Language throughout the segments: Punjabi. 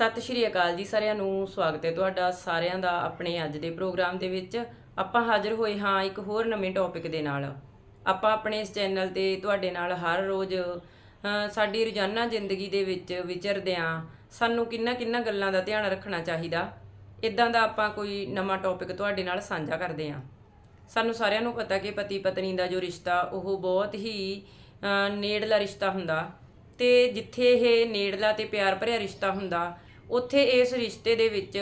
ਸਤਿ ਸ਼੍ਰੀ ਅਕਾਲ ਜੀ ਸਾਰਿਆਂ ਨੂੰ, ਸਵਾਗਤ ਹੈ ਤੁਹਾਡਾ ਸਾਰਿਆਂ ਦਾ ਆਪਣੇ ਅੱਜ ਦੇ ਪ੍ਰੋਗਰਾਮ ਦੇ ਵਿੱਚ। ਆਪਾਂ ਹਾਜ਼ਰ ਹੋਏ ਹਾਂ ਇੱਕ ਹੋਰ ਨਵੇਂ ਟੌਪਿਕ ਦੇ ਨਾਲ। ਆਪਾਂ ਆਪਣੇ ਇਸ ਚੈਨਲ ਤੇ ਤੁਹਾਡੇ ਨਾਲ ਹਰ ਰੋਜ਼ ਸਾਡੀ ਰੋਜ਼ਾਨਾ ਜ਼ਿੰਦਗੀ ਦੇ ਵਿੱਚ ਵਿਚਰਦੇ ਆਂ ਸਾਨੂੰ ਕਿੰਨਾ ਕਿੰਨਾ ਗੱਲਾਂ ਦਾ ਧਿਆਨ ਰੱਖਣਾ ਚਾਹੀਦਾ। ਇਦਾਂ ਦਾ ਆਪਾਂ ਕੋਈ ਨਵਾਂ ਟੌਪਿਕ ਤੁਹਾਡੇ ਨਾਲ ਸਾਂਝਾ ਕਰਦੇ ਆਂ ਸਾਨੂੰ ਸਾਰਿਆਂ ਨੂੰ ਪਤਾ ਕਿ ਪਤੀ ਪਤਨੀ ਦਾ ਜੋ ਰਿਸ਼ਤਾ, ਉਹ ਬਹੁਤ ਹੀ ਨੇੜਲਾ ਰਿਸ਼ਤਾ ਹੁੰਦਾ। ਤੇ ਜਿੱਥੇ ਇਹ ਨੇੜਲਾ ਤੇ ਪਿਆਰ ਭਰਿਆ ਰਿਸ਼ਤਾ ਹੁੰਦਾ ਉੱਥੇ ਇਸ ਰਿਸ਼ਤੇ ਦੇ ਵਿੱਚ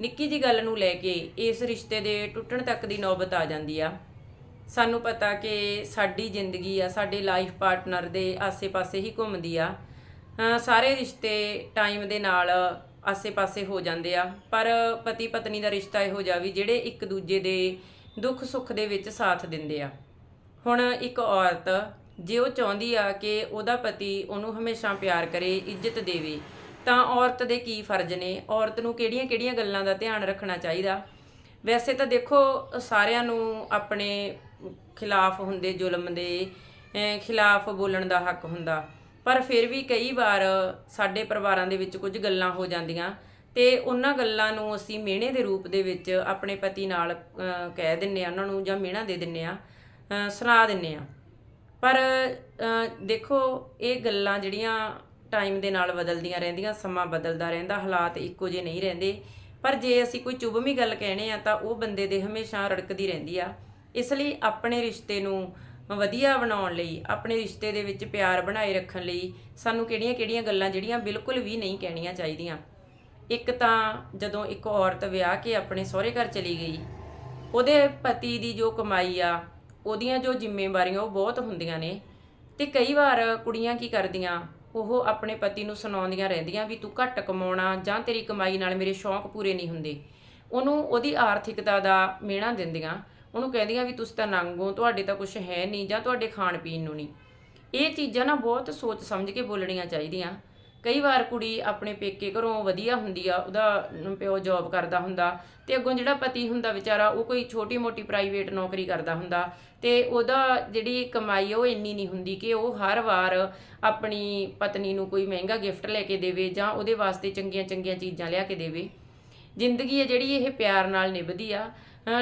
ਨਿੱਕੀ ਜੀ ਗੱਲ ਨੂੰ ਲੈ ਕੇ ਇਸ ਰਿਸ਼ਤੇ ਦੇ ਟੁੱਟਣ ਤੱਕ ਦੀ ਨੌਬਤ ਆ ਜਾਂਦੀ ਆ। ਸਾਨੂੰ ਪਤਾ ਕਿ ਸਾਡੀ ਜ਼ਿੰਦਗੀ ਆ, ਸਾਡੇ ਲਾਈਫ ਪਾਰਟਨਰ ਦੇ ਆਸੇ-ਪਾਸੇ ਹੀ ਘੁੰਮਦੀ ਆ। ਸਾਰੇ ਰਿਸ਼ਤੇ ਟਾਈਮ ਦੇ ਨਾਲ ਆਸੇ-ਪਾਸੇ ਹੋ ਜਾਂਦੇ ਆ, ਪਰ ਪਤੀ ਪਤਨੀ ਦਾ ਰਿਸ਼ਤਾ ਇਹੋ ਜਿਹਾ ਵੀ ਜਿਹੜੇ ਇੱਕ ਦੂਜੇ ਦੇ ਦੁੱਖ ਸੁੱਖ ਦੇ ਵਿੱਚ ਸਾਥ ਦਿੰਦੇ ਆ। ਹੁਣ ਇੱਕ ਔਰਤ ਜੇ ਉਹ ਚਾਹੁੰਦੀ ਆ ਕਿ ਉਹਦਾ ਪਤੀ ਉਹਨੂੰ ਹਮੇਸ਼ਾ ਪਿਆਰ ਕਰੇ, ਇੱਜ਼ਤ ਦੇਵੇ ਤਾਂ ਔਰਤ ਦੇ ਕੀ ਫਰਜ਼ ਨੇ? ਔਰਤ ਨੂੰ ਕਿਹੜੀਆਂ-ਕਿਹੜੀਆਂ ਗੱਲਾਂ ਦਾ ਧਿਆਨ ਰੱਖਣਾ ਚਾਹੀਦਾ? ਵੈਸੇ ਤਾਂ ਦੇਖੋ, ਸਾਰਿਆਂ ਨੂੰ ਆਪਣੇ ਖਿਲਾਫ ਹੁੰਦੇ ਜ਼ੁਲਮ ਦੇ ਖਿਲਾਫ ਬੋਲਣ ਦਾ ਹੱਕ ਹੁੰਦਾ। ਪਰ ਫਿਰ ਵੀ ਕਈ ਵਾਰ ਸਾਡੇ ਪਰਿਵਾਰਾਂ ਦੇ ਵਿੱਚ ਕੁਝ ਗੱਲਾਂ ਹੋ ਜਾਂਦੀਆਂ ਤੇ ਉਹਨਾਂ ਗੱਲਾਂ ਨੂੰ ਅਸੀਂ ਮਿਹਣੇ ਦੇ ਰੂਪ ਦੇ ਵਿੱਚ ਆਪਣੇ ਪਤੀ ਨਾਲ ਕਹਿ ਦਿੰਨੇ ਆ ਉਹਨਾਂ ਨੂੰ ਜਾਂ ਮਿਹਣਾ ਦੇ ਦਿੰਨੇ ਆ ਸੁਣਾ ਦਿੰਨੇ ਆ ਪਰ ਦੇਖੋ, ਇਹ ਗੱਲਾਂ ਜਿਹੜੀਆਂ ਟਾਈਮ ਦੇ ਨਾਲ ਬਦਲਦੀਆਂ ਰਹਿੰਦੀਆਂ, ਸਮਾਂ ਬਦਲਦਾ ਰਹਿੰਦਾ, ਹਾਲਾਤ ਇੱਕੋ ਜਿਹੇ ਨਹੀਂ ਰਹਿੰਦੇ। ਪਰ ਜੇ ਅਸੀਂ ਕੋਈ ਚੁਭਵੀਂ ਗੱਲ ਕਹਿਣੇ ਆ, ਤਾਂ ਉਹ ਬੰਦੇ ਦੇ ਹਮੇਸ਼ਾ ਰੜਕਦੀ ਰਹਿੰਦੀ ਆ। ਇਸ ਲਈ ਆਪਣੇ ਰਿਸ਼ਤੇ ਨੂੰ ਵਧੀਆ ਬਣਾਉਣ ਲਈ, ਆਪਣੇ ਰਿਸ਼ਤੇ ਦੇ ਵਿੱਚ ਪਿਆਰ ਬਣਾਏ ਰੱਖਣ ਲਈ ਸਾਨੂੰ ਕਿਹੜੀਆਂ-ਕਿਹੜੀਆਂ ਗੱਲਾਂ ਜਿਹੜੀਆਂ ਬਿਲਕੁਲ ਵੀ ਨਹੀਂ ਕਹਿਣੀਆਂ ਚਾਹੀਦੀਆਂ। ਇੱਕ ਤਾਂ ਜਦੋਂ ਇੱਕ ਔਰਤ ਵਿਆਹ ਕੇ ਆਪਣੇ ਸਹੁਰੇ ਘਰ ਚਲੀ ਗਈ, ਉਹਦੇ ਪਤੀ ਦੀ ਜੋ ਕਮਾਈ ਆ, ਉਹਦੀਆਂ ਜੋ ਜ਼ਿੰਮੇਵਾਰੀਆਂ ਉਹ ਬਹੁਤ ਹੁੰਦੀਆਂ ਨੇ। ਤੇ ਕਈ ਵਾਰ ਕੁੜੀਆਂ ਕੀ ਕਰਦੀਆਂ ਉਹ ਆਪਣੇ ਪਤੀ ਨੂੰ ਸੁਣਾਉਂਦੀਆਂ ਰਹਿੰਦੀਆਂ ਵੀ ਤੂੰ ਘੱਟ ਕਮਾਉਣਾ ਜਾਂ ਤੇਰੀ ਕਮਾਈ ਨਾਲ ਮੇਰੇ ਸ਼ੌਂਕ ਪੂਰੇ ਨਹੀਂ ਹੁੰਦੇ। ਉਹਨੂੰ ਉਹਦੀ ਆਰਥਿਕਤਾ ਦਾ ਮਿਹਣਾ ਦਿੰਦੀਆਂ। ਉਹਨੂੰ ਕਹਿੰਦੀਆਂ ਵੀ ਤੁਸੀਂ ਤਾਂ ਨੰਗੋ ਤੁਹਾਡੇ ਤਾਂ ਕੁਝ ਹੈ ਨਹੀਂ ਜਾਂ ਤੁਹਾਡੇ ਖਾਣ ਪੀਣ ਨੂੰ ਨਹੀਂ। ਇਹ ਚੀਜ਼ਾਂ ਨਾ ਬਹੁਤ ਸੋਚ ਸਮਝ ਕੇ ਬੋਲਣੀਆਂ ਚਾਹੀਦੀਆਂ। ਕਈ ਵਾਰ ਕੁੜੀ ਆਪਣੇ ਪੇਕੇ ਘਰੋਂ ਵਧੀਆ ਹੁੰਦੀ ਆ, ਉਹਦਾ ਪਿਓ ਜੌਬ ਕਰਦਾ ਹੁੰਦਾ ਤੇ ਅੱਗੋਂ ਜਿਹੜਾ ਪਤੀ ਹੁੰਦਾ ਵਿਚਾਰਾ, ਉਹ ਕੋਈ ਛੋਟੀ-ਮੋਟੀ ਪ੍ਰਾਈਵੇਟ ਨੌਕਰੀ ਕਰਦਾ ਹੁੰਦਾ ਤੇ ਉਹਦਾ ਜਿਹੜੀ ਕਮਾਈ ਉਹ ਇੰਨੀ ਨਹੀਂ ਹੁੰਦੀ ਕਿ ਉਹ ਹਰ ਵਾਰ ਆਪਣੀ ਪਤਨੀ ਨੂੰ ਕੋਈ ਮਹਿੰਗਾ ਗਿਫਟ ਲੈ ਕੇ ਦੇਵੇ ਜਾਂ ਉਹਦੇ ਵਾਸਤੇ ਚੰਗੀਆਂ-ਚੰਗੀਆਂ ਚੀਜ਼ਾਂ ਲਿਆ ਕੇ ਦੇਵੇ। ਜ਼ਿੰਦਗੀ ਹੈ ਜਿਹੜੀ ਇਹ ਪਿਆਰ ਨਾਲ ਨਿਭਦੀ ਆ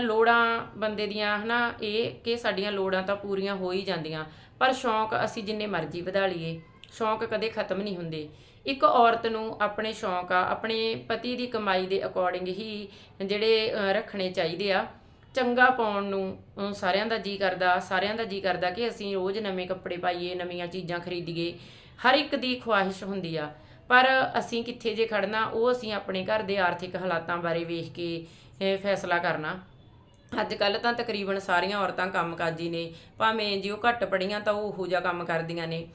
ਲੋੜਾਂ ਬੰਦੇ ਦੀਆਂ, ਹਨਾ, ਇਹ ਕਿ ਸਾਡੀਆਂ ਲੋੜਾਂ ਤਾਂ ਪੂਰੀਆਂ ਹੋ ਹੀ ਜਾਂਦੀਆਂ, ਪਰ ਸ਼ੌਂਕ ਅਸੀਂ ਜਿੰਨੇ ਮਰਜ਼ੀ ਵਧਾ ਲਈਏ। ਸ਼ੌਂਕ ਕਦੇ ਖਤਮ ਨਹੀਂ ਹੁੰਦੇ। ਇੱਕ ਔਰਤ ਨੂੰ ਆਪਣੇ ਸ਼ੌਂਕ ਆ, ਆਪਣੇ ਪਤੀ ਦੀ ਕਮਾਈ ਦੇ ਅਕੋਰਡਿੰਗ ਹੀ ਜਿਹੜੇ ਰੱਖਣੇ ਚਾਹੀਦੇ ਆ। ਚੰਗਾ ਪਾਉਣ ਨੂੰ ਸਾਰਿਆਂ ਦਾ ਜੀ ਕਰਦਾ, ਸਾਰਿਆਂ ਦਾ ਜੀ ਕਰਦਾ ਕਿ ਅਸੀਂ ਰੋਜ਼ ਨਵੇਂ ਕੱਪੜੇ ਪਾਈਏ, ਨਵੀਆਂ ਚੀਜ਼ਾਂ ਖਰੀਦੀਏ। ਹਰ ਇੱਕ ਦੀ ਖੁਆਇਸ਼ ਹੁੰਦੀ ਆ। ਪਰ ਅਸੀਂ ਕਿੱਥੇ ਜੇ ਖੜਨਾ ਉਹ ਅਸੀਂ ਆਪਣੇ ਘਰ ਦੇ ਆਰਥਿਕ ਹਾਲਾਤਾਂ ਬਾਰੇ ਵੇਖ ਕੇ ਫੈਸਲਾ ਕਰਨਾ। ਅੱਜ ਕੱਲ ਤਾਂ ਤਕਰੀਬਨ ਸਾਰੀਆਂ ਔਰਤਾਂ ਕੰਮਕਾਜੀ ਨੇ। ਭਾਵੇਂ ਜੇ ਉਹ ਘੱਟ ਪੜੀਆਂ ਤਾਂ ਉਹ ਉਹੋ ਜਿਹਾ ਕੰਮ ਕਰਦੀਆਂ ਨੇ।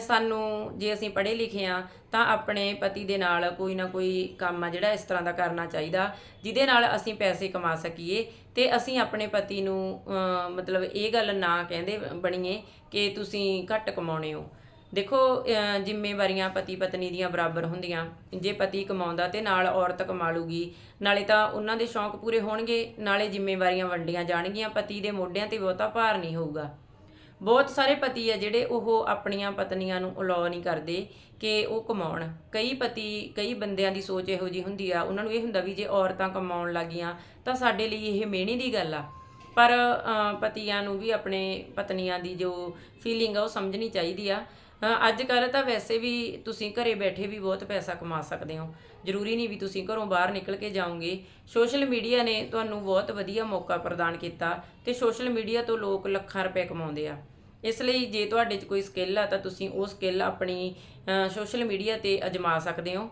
ਸਾਨੂੰ ਜੇ ਅਸੀਂ ਪੜ੍ਹੇ ਲਿਖੇ ਆ ਤਾਂ ਆਪਣੇ ਪਤੀ ਦੇ ਨਾਲ ਕੋਈ ਨਾ ਕੋਈ ਕੰਮ ਆ ਜਿਹੜਾ ਇਸ ਤਰ੍ਹਾਂ ਦਾ ਕਰਨਾ ਚਾਹੀਦਾ, ਜਿਹਦੇ ਨਾਲ ਅਸੀਂ ਪੈਸੇ ਕਮਾ ਸਕੀਏ ਤੇ ਅਸੀਂ ਆਪਣੇ ਪਤੀ ਨੂੰ ਮਤਲਬ ਇਹ ਗੱਲ ਨਾ ਕਹਿੰਦੇ ਬਣੀਏ ਕਿ ਤੁਸੀਂ ਘੱਟ ਕਮਾਉਣੇ ਹੋ। ਦੇਖੋ ਜ਼ਿੰਮੇਵਾਰੀਆਂ ਪਤੀ ਪਤਨੀ ਦੀਆਂ ਬਰਾਬਰ ਹੁੰਦੀਆਂ। ਜੇ ਪਤੀ ਕਮਾਉਂਦਾ ਤੇ ਨਾਲ ਔਰਤ ਕਮਾ ਲੂਗੀ, ਨਾਲੇ ਤਾਂ ਉਹਨਾਂ ਦੇ ਸ਼ੌਂਕ ਪੂਰੇ ਹੋਣਗੇ, ਨਾਲੇ ਜ਼ਿੰਮੇਵਾਰੀਆਂ ਵੰਡੀਆਂ ਜਾਣਗੀਆਂ, ਪਤੀ ਦੇ ਮੋਢਿਆਂ ਤੇ ਬਹੁਤਾ ਭਾਰ ਨਹੀਂ ਹੋਊਗਾ। ਬਹੁਤ ਸਾਰੇ ਪਤੀ ਆ ਜਿਹੜੇ ਉਹ ਆਪਣੀਆਂ ਪਤਨੀਆਂ ਨੂੰ ਅਲਾਉ ਨਹੀਂ ਕਰਦੇ ਕਿ ਉਹ ਕਮਾਉਣ। ਕਈ ਪਤੀ, ਕਈ ਬੰਦਿਆਂ ਦੀ ਸੋਚ ਇਹੋ ਜੀ ਹੁੰਦੀ ਆ, ਉਹਨਾਂ ਨੂੰ ਇਹ ਹੁੰਦਾ ਵੀ ਜੇ ਔਰਤਾਂ ਕਮਾਉਣ ਲੱਗੀਆਂ ਤਾਂ ਸਾਡੇ ਲਈ ਇਹ ਮਿਹਣੀ ਦੀ ਗੱਲ ਆ। ਪਰ ਪਤੀਆਂ ਨੂੰ ਵੀ ਆਪਣੇ ਪਤਨੀਆਂ ਦੀ ਜੋ ਫੀਲਿੰਗ ਆ ਉਹ ਸਮਝਣੀ ਚਾਹੀਦੀ ਆ। ਅੱਜ ਕੱਲ ਤਾਂ ਵੈਸੇ ਵੀ ਤੁਸੀਂ ਘਰੇ ਬੈਠੇ ਵੀ ਬਹੁਤ ਪੈਸਾ ਕਮਾ ਸਕਦੇ ਹੋ। ਜ਼ਰੂਰੀ ਨਹੀਂ ਵੀ ਤੁਸੀਂ ਘਰੋਂ ਬਾਹਰ ਨਿਕਲ ਕੇ ਜਾਓਗੇ। ਸੋਸ਼ਲ ਮੀਡੀਆ ਨੇ ਤੁਹਾਨੂੰ ਬਹੁਤ ਵਧੀਆ ਮੌਕਾ ਪ੍ਰਦਾਨ ਕੀਤਾ ਤੇ ਸੋਸ਼ਲ ਮੀਡੀਆ ਤੋਂ ਲੋਕ ਲੱਖਾਂ ਰੁਪਏ ਕਮਾਉਂਦੇ ਆ। ਇਸ ਲਈ ਜੇ ਤੁਹਾਡੇ 'ਚ ਕੋਈ ਸਕਿੱਲ ਆ ਤਾਂ ਤੁਸੀਂ ਉਹ ਸਕਿੱਲ ਆਪਣੀ ਸੋਸ਼ਲ ਮੀਡੀਆ ਤੇ ਅਜਮਾ ਸਕਦੇ ਹੋ।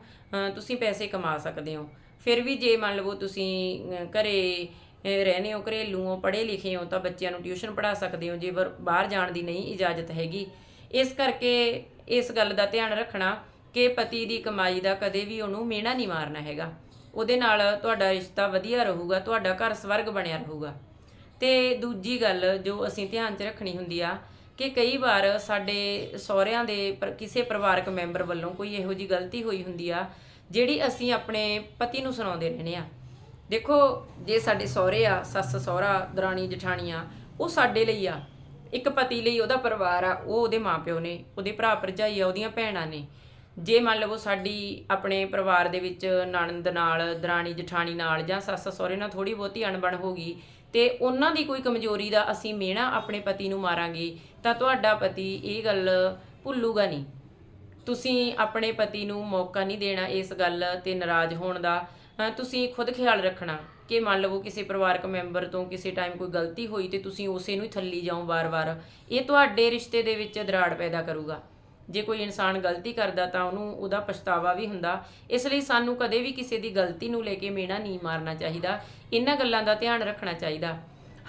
ਤੁਸੀਂ ਪੈਸੇ ਕਮਾ ਸਕਦੇ ਹੋ। ਫਿਰ ਵੀ ਜੇ ਮੰਨ ਲਵੋ ਤੁਸੀਂ ਅਹ, ਘਰੇ ਅਹ, ਰਹਿੰਦੇ ਹੋ ਘਰੇਲੂ ਹੋ ਪੜ੍ਹੇ ਲਿਖੇ ਹੋ ਤਾਂ ਬੱਚਿਆਂ ਨੂੰ ਟਿਊਸ਼ਨ ਪੜ੍ਹਾ ਸਕਦੇ ਹੋ। ਜੇ ਵਰ- ਬਾਹਰ ਜਾਣ ਦੀ ਨਹੀਂ ਇਜਾਜ਼ਤ ਹੈਗੀ ਇਸ ਕਰਕੇ ਇਸ ਗੱਲ ਦਾ ਧਿਆਨ ਰੱਖਣਾ ਕਿ ਪਤੀ ਦੀ ਕਮਾਈ ਦਾ ਕਦੇ ਵੀ ਉਹਨੂੰ ਮੇਣਾ ਨਹੀਂ ਮਾਰਨਾ ਹੈਗਾ। ਉਹਦੇ ਨਾਲ ਤੁਹਾਡਾ ਰਿਸ਼ਤਾ ਵਧੀਆ ਰਹੂਗਾ, ਤੁਹਾਡਾ ਘਰ ਸਵਰਗ ਬਣਿਆ ਰਹੂਗਾ। ਤੇ ਦੂਜੀ ਗੱਲ ਜੋ ਅਸੀਂ ਧਿਆਨ 'ਚ ਰੱਖਣੀ ਹੁੰਦੀ ਆ ਕਿ ਕਈ ਵਾਰ ਸਾਡੇ ਸਹੁਰਿਆਂ ਦੇ ਕਿਸੇ ਪਰਿਵਾਰਕ ਮੈਂਬਰ ਵੱਲੋਂ ਕੋਈ ਇਹੋ ਜੀ ਗਲਤੀ ਹੋਈ ਹੁੰਦੀ ਆ, ਜਿਹੜੀ ਅਸੀਂ ਆਪਣੇ ਪਤੀ ਨੂੰ ਸੁਣਾਉਂਦੇ ਰਹਿੰਦੇ ਆ। ਦੇਖੋ, ਜੇ ਸਾਡੇ ਸਹੁਰੇ ਆ ਸੱਸ ਸਹੁਰਾ ਦਰਾਣੀ ਜਠਾਣੀਆਂ ਉਹ ਸਾਡੇ ਲਈ ਆ। ਇੱਕ ਪਤੀ ਲਈ ਉਹਦਾ ਪਰਿਵਾਰ ਆ, ਉਹ ਉਹਦੇ ਮਾਪਿਓ ਨੇ, ਉਹਦੇ ਭਰਾ ਭਰਜਾਈ ਆ, ਉਹਦੀਆਂ ਭੈਣਾਂ ਨੇ। ਜੇ ਮੰਨ ਲਵੋ ਸਾਡੀ ਆਪਣੇ ਪਰਿਵਾਰ ਦੇ ਵਿੱਚ ਨਣਦ ਨਾਲ, ਦਰਾਣੀ ਜਠਾਣੀ ਨਾਲ ਜਾਂ ਸੱਸ ਸਹੁਰੇ ਨਾਲ ਥੋੜੀ ਬਹੁਤੀ ਅਣਬਣ ਹੋ ਗਈ ਤੇ ਉਹਨਾਂ ਦੀ ਕੋਈ ਕਮਜ਼ੋਰੀ ਦਾ ਅਸੀਂ ਮਿਹਣਾ ਆਪਣੇ ਪਤੀ ਨੂੰ ਮਾਰਾਂਗੇ, ਤਾਂ ਤੁਹਾਡਾ ਪਤੀ ਇਹ ਗੱਲ ਭੁੱਲੂਗਾ ਨਹੀਂ। ਤੁਸੀਂ ਆਪਣੇ ਪਤੀ ਨੂੰ ਮੌਕਾ ਨਹੀਂ ਦੇਣਾ ਇਸ ਗੱਲ ਤੇ ਨਾਰਾਜ਼ ਹੋਣ ਦਾ। ਤੁਸੀਂ ਖੁਦ ਖਿਆਲ ਰੱਖਣਾ। ਕਿ ਮੰਨ ਲਵੋ ਕਿਸੇ ਪਰਿਵਾਰਕ ਮੈਂਬਰ ਤੋਂ ਕਿਸੇ ਟਾਈਮ ਕੋਈ ਗਲਤੀ ਹੋਈ ਤੇ ਤੁਸੀਂ ਉਸੇ ਨੂੰ ਹੀ ਥੱਲੀ ਜਾਓ ਵਾਰ-ਵਾਰ, ਇਹ ਤੁਹਾਡੇ ਰਿਸ਼ਤੇ ਦੇ ਵਿੱਚ ਦਰਾੜ ਪੈਦਾ ਕਰੂਗਾ। ਜੇ ਕੋਈ ਇਨਸਾਨ ਗਲਤੀ ਕਰਦਾ ਤਾਂ ਉਹਨੂੰ ਉਹਦਾ ਪਛਤਾਵਾ ਵੀ ਹੁੰਦਾ। ਇਸ ਲਈ ਸਾਨੂੰ ਕਦੇ ਵੀ ਕਿਸੇ ਦੀ ਗਲਤੀ ਨੂੰ ਲੈ ਕੇ ਮੇਣਾ ਨਹੀਂ ਮਾਰਨਾ ਚਾਹੀਦਾ। ਇਹਨਾਂ ਗੱਲਾਂ ਦਾ ਧਿਆਨ ਰੱਖਣਾ ਚਾਹੀਦਾ।